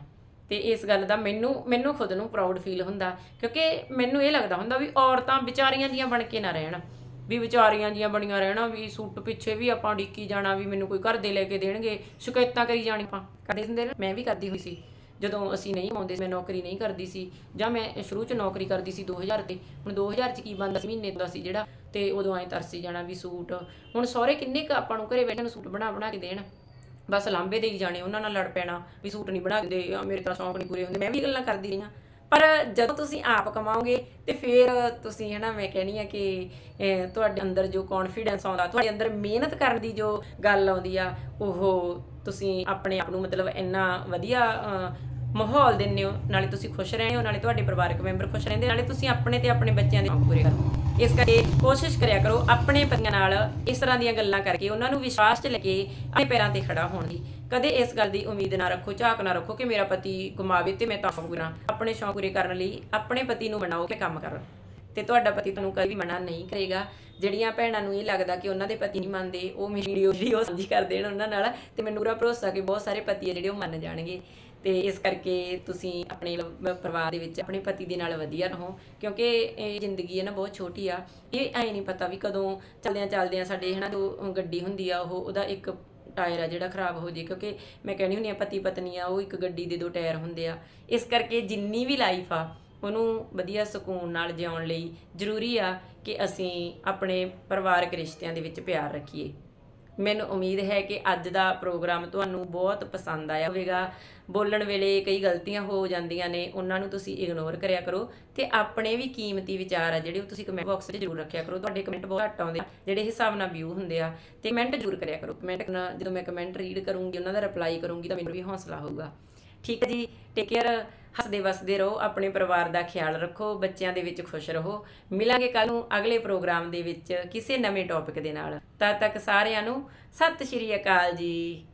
ਤੇ ਇਸ ਗੱਲ ਦਾ ਮੈਨੂੰ ਮੈਨੂੰ ਖੁਦ ਨੂੰ ਪ੍ਰਾਊਡ ਫੀਲ ਹੁੰਦਾ। ਕਿਉਂਕਿ ਮੈਨੂੰ ਇਹ ਲੱਗਦਾ ਹੁੰਦਾ ਵੀ ਔਰਤਾਂ ਵਿਚਾਰੀਆਂ ਜੀਆਂ ਬਣ ਕੇ ਨਾ ਰਹਿਣ। ਵੀ ਵਿਚਾਰੀਆਂ ਜੀਆਂ ਬਣੀਆਂ ਰਹਿਣਾ, ਵੀ ਸੂਟ ਪਿੱਛੇ ਵੀ ਆਪਾਂ ਡਿੱਕੀ ਜਾਣਾ, ਵੀ ਮੈਨੂੰ ਕੋਈ ਘਰ ਦੇ ਲੈ ਕੇ ਦੇਣਗੇ, ਸ਼ਿਕਾਇਤਾਂ ਕਰੀ ਜਾਣੀ ਆਪਾਂ। ਕਰਦੇ ਹੁੰਦੇ ਨੇ ਮੈਂ ਵੀ ਕਰਦੀ ਹੋਈ ਸੀ। ਜਦੋਂ ਅਸੀਂ ਨਹੀਂ ਆਉਂਦੇ, ਮੈਂ ਨੌਕਰੀ ਨਹੀਂ ਕਰਦੀ ਸੀ, ਜਾਂ ਮੈਂ ਸ਼ੁਰੂ ਚ ਨੌਕਰੀ ਕਰਦੀ ਸੀ 2000 ਤੇ, ਹੁਣ 2000 ਚ ਕੀ ਬਣਦਾ ਸੀ, ਮਹੀਨੇ ਦਾ ਸੀ ਜਿਹੜਾ, ਤੇ ਉਦੋਂ ਐਂ ਤਰਸੀ ਜਾਣਾ ਵੀ ਸੂਟ। ਹੁਣ ਸਹੁਰੇ ਕਿੰਨੇ ਕ ਆਪਾਂ ਨੂੰ ਘਰੇ ਬੈਠੇ ਨੂੰ ਸੂਟ ਬਣਾ ਬਣਾ ਕੇ ਦੇਣ। ਬਸ ਲਾਂਬੇ ਦੇਈ ਜਾਣੇ, ਉਹਨਾਂ ਨਾਲ ਲੜ ਪੈਣਾ, ਵੀ ਸੂਟ ਨਹੀਂ ਬਣਾ ਕੇ ਦੇ ਮੇਰੇ ਤਾਂ ਸ਼ੌਂਕ ਨਹੀਂ ਪੂਰੇ ਹੁੰਦੇ, ਮੈਂ ਵੀ ਗੱਲਾਂ ਕਰਦੀ ਰਹੀਆਂ। ਪਰ ਜਦੋਂ ਤੁਸੀਂ ਆਪ ਕਮਾਓਗੇ ਤੇ ਫਿਰ ਤੁਸੀਂ ਹਨਾ, ਮੈਂ ਕਹਿਣੀ ਆ ਕਿ ਤੁਹਾਡੇ ਅੰਦਰ ਜੋ ਕੌਨਫੀਡੈਂਸ ਆਉਂਦਾ, ਤੁਹਾਡੇ ਅੰਦਰ ਮਿਹਨਤ ਕਰਨ ਦੀ ਜੋ ਗੱਲ ਆਉਂਦੀ ਆ, ਉਹ ਤੁਸੀਂ ਆਪਣੇ ਆਪ ਨੂੰ ਮਤਲਬ ਇੰਨਾ ਵਧੀਆ ਮਾਹੌਲ ਦਿੰਦੇ ਹੋ, ਨਾਲੇ ਤੁਸੀਂ ਖੁਸ਼ ਰਹੇ ਹੋ, ਨਾਲੇ ਤੁਹਾਡੇ ਪਰਿਵਾਰਕ ਮੈਂਬਰ ਖੁਸ਼ ਰਹਿੰਦੇ, ਨਾਲੇ ਤੁਸੀਂ ਆਪਣੇ ਤੇ ਆਪਣੇ ਬੱਚਿਆਂ ਦੇ ਪੂਰੇ ਕਰੋ। ਇਸ ਕਰਕੇ ਕੋਸ਼ਿਸ਼ ਕਰਿਆ ਕਰੋ ਆਪਣੇ ਪਤੀਆਂ ਨਾਲ ਇਸ ਤਰ੍ਹਾਂ ਦੀਆਂ ਗੱਲਾਂ ਕਰਕੇ ਉਹਨਾਂ ਨੂੰ ਵਿਸ਼ਵਾਸ 'ਚ ਲੈ ਕੇ ਆਪਣੇ ਪੈਰਾਂ ਤੇ ਖੜਾ ਹੋਣ ਦੀ। ਕਦੇ ਇਸ ਗੱਲ ਦੀ ਉਮੀਦ ਨਾ ਰੱਖੋ, ਝਾਕ ਨਾ ਰੱਖੋ ਕਿ ਮੇਰਾ ਪਤੀ ਕਮਾਵੇ ਤੇ ਮੈਂ ਤਾਂ ਸ਼ੌਂਕ ਆਪਣੇ ਸ਼ੌਂਕ ਪੂਰੇ ਕਰਨ ਲਈ ਆਪਣੇ ਪਤੀ ਨੂੰ ਮਨਾਓ ਕਿ ਕੰਮ ਕਰਨ। ਤੇ ਤੁਹਾਡਾ ਪਤੀ ਤੁਹਾਨੂੰ ਕਦੇ ਵੀ ਮਨਾ ਨਹੀਂ ਕਰੇਗਾ। ਜਿਹੜੀਆਂ ਭੈਣਾਂ ਨੂੰ ਇਹ ਲੱਗਦਾ ਕਿ ਉਹਨਾਂ ਦੇ ਪਤੀ ਨਹੀਂ ਮੰਨਦੇ, ਉਹ ਮੇਰੀ ਵੀਡੀਓ ਜਿਹੜੀ ਉਹ ਸਾਂਝੀ ਕਰ ਦੇਣ ਉਹਨਾਂ ਨਾਲ। ਤੇ ਮੈਨੂੰ ਪੂਰਾ ਭਰੋਸਾ ਕਿ ਬਹੁਤ ਸਾਰੇ ਪਤੀ ਆ ਜਿਹੜੇ ਉਹ ਮੰਨ ਜਾਣਗੇ। ਤੇ ਇਸ ਕਰਕੇ ਤੁਸੀਂ ਆਪਣੇ ਪਰਿਵਾਰ ਦੇ ਵਿੱਚ ਆਪਣੇ ਪਤੀ ਦੇ ਨਾਲ ਵਧੀਆ ਰਹੋ, ਕਿਉਂਕਿ ਇਹ ਜ਼ਿੰਦਗੀ ਹੈ ਨਾ ਬਹੁਤ ਛੋਟੀ ਆ। ਇਹ ਐ ਨਹੀਂ ਪਤਾ ਵੀ ਕਦੋਂ ਚਲਦਿਆਂ ਚੱਲਦਿਆਂ ਸਾਡੇ ਹਨਾ ਜੋ ਗੱਡੀ ਹੁੰਦੀ ਆ, ਉਹ, ਉਹਦਾ ਇੱਕ ਟਾਇਰ ਆ ਜਿਹੜਾ ਖਰਾਬ ਹੋ ਜੇ, ਕਿਉਂਕਿ ਮੈਂ ਕਹਿੰਦੀ ਹੁੰਦੀ ਆ ਪਤੀ ਪਤਨੀ ਆ, ਉਹ ਇੱਕ ਗੱਡੀ ਦੇ ਦੋ ਟਾਇਰ ਹੁੰਦੇ ਆ। ਇਸ ਕਰਕੇ ਜਿੰਨੀ ਵੀ ਲਾਈਫ ਆ, ਉਹਨੂੰ ਵਧੀਆ ਸਕੂਨ ਨਾਲ ਜਿਉਣ ਲਈ ਜ਼ਰੂਰੀ ਆ ਕਿ ਅਸੀਂ ਆਪਣੇ ਪਰਿਵਾਰਕ ਰਿਸ਼ਤਿਆਂ ਦੇ ਵਿੱਚ ਪਿਆਰ ਰੱਖੀਏ। ਮੈਨੂੰ ਉਮੀਦ ਹੈ ਕਿ ਅੱਜ ਦਾ ਪ੍ਰੋਗਰਾਮ ਤੁਹਾਨੂੰ ਬਹੁਤ ਪਸੰਦ ਆਇਆ ਹੋਵੇਗਾ। ਬੋਲਣ ਵੇਲੇ ਕਈ ਗਲਤੀਆਂ ਹੋ ਜਾਂਦੀਆਂ ਨੇ, ਉਹਨਾਂ ਨੂੰ ਤੁਸੀਂ ਇਗਨੋਰ ਕਰਿਆ ਕਰੋ ਤੇ ਆਪਣੇ ਵੀ ਕੀਮਤੀ ਵਿਚਾਰ ਆ ਜਿਹੜੇ ਉਹ ਤੁਸੀਂ ਕਮੈਂਟ ਬਾਕਸ 'ਚ ਜ਼ਰੂਰ ਰੱਖਿਆ ਕਰੋ। ਤੁਹਾਡੇ ਕਮੈਂਟ ਬਹੁਤ ਘੱਟ ਆਉਂਦੇ ਆ, ਜਿਹੜੇ ਹਿਸਾਬ ਨਾਲ ਵਿਊ ਹੁੰਦੇ ਆ ਤੇ ਕਮੈਂਟ ਜ਼ਰੂਰ ਕਰਿਆ ਕਰੋ। ਕਮੈਂਟ ਜਦੋਂ ਮੈਂ ਕਮੈਂਟ ਰੀਡ ਕਰੂੰਗੀ, ਉਹਨਾਂ ਦਾ ਰਿਪਲਾਈ ਕਰੂੰਗੀ ਤਾਂ ਮੈਨੂੰ ਵੀ ਹੌਸਲਾ ਹੋਊਗਾ। ਠੀਕ ਹੈ ਜੀ ਟੇਕ ਕੇਅਰ ਹੱਸਦੇ ਵਸਦੇ ਰਹੋ, ਆਪਣੇ ਪਰਿਵਾਰ ਦਾ ਖਿਆਲ ਰੱਖੋ, ਬੱਚਿਆਂ ਦੇ ਵਿੱਚ ਖੁਸ਼ ਰਹੋ। ਮਿਲਾਂਗੇ ਕੱਲ ਨੂੰ ਅਗਲੇ ਪ੍ਰੋਗਰਾਮ ਦੇ ਵਿੱਚ ਕਿਸੇ ਨਵੇਂ ਟੌਪਿਕ ਦੇ ਨਾਲ। ਤਦ ਤੱਕ ਸਾਰਿਆਂ ਨੂੰ ਸਤਿ ਸ਼੍ਰੀ ਅਕਾਲ ਜੀ।